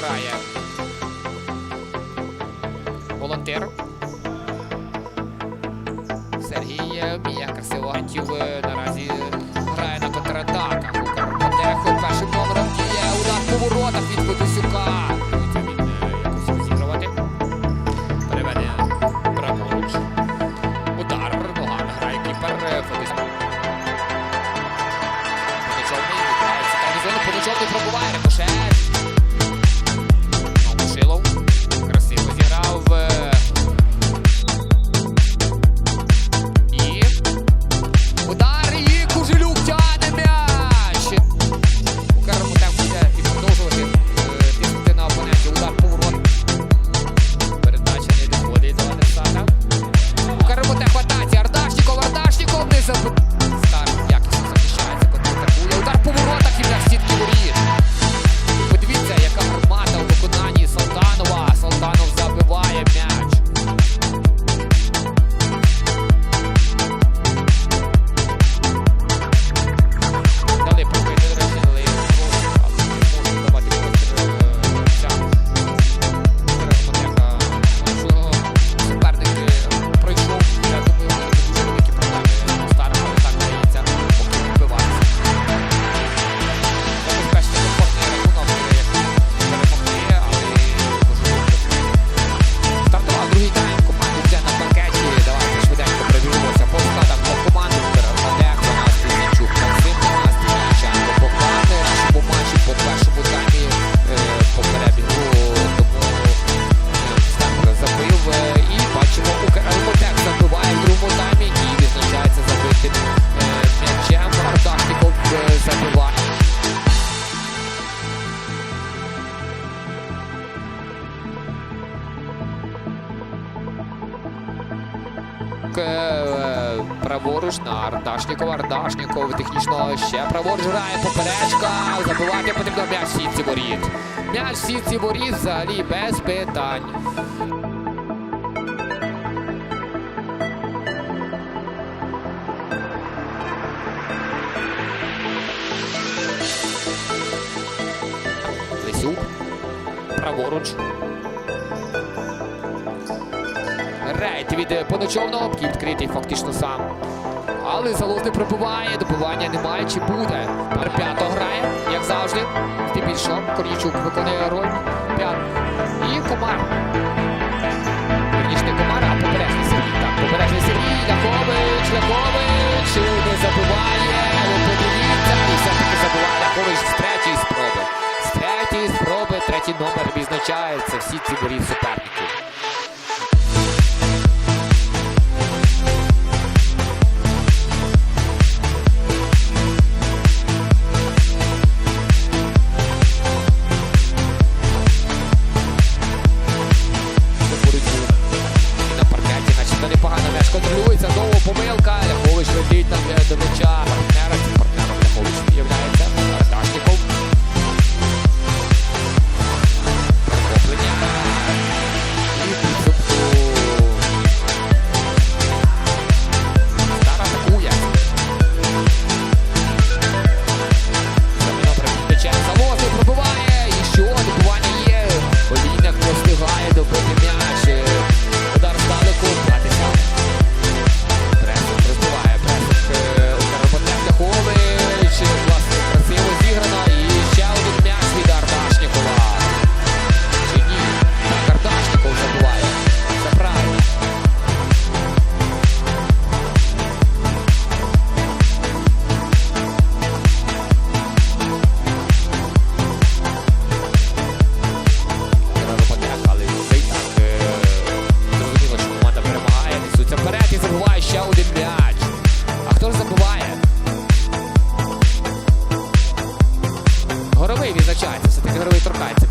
грає. Волонтер. Сергій Мія красиво гантів е, на Е, праворуч на Ардашнікова. Ардашніков технічно ще праворуч грає поперечка. Забивати потрібно м'яч сітці воріт. М'яч сітці воріт взагалі без питань. Праворуч. рейд від е, поночовного, який відкритий фактично сам. Але залозний пробиває, добування немає чи буде. Тепер п'ято грає, як завжди. Здебільшого Корнічук виконує роль. П'ят. І комар. Верніше не комар, а побережний Сергій. Так, побережний Сергій, Ляхович, Ляхович. Не забуває, але подивіться. І все-таки забуває Ляхович з третьої спроби. З третьої спроби, третій номер відзначається всі ці борі суперників. Карлий торкається.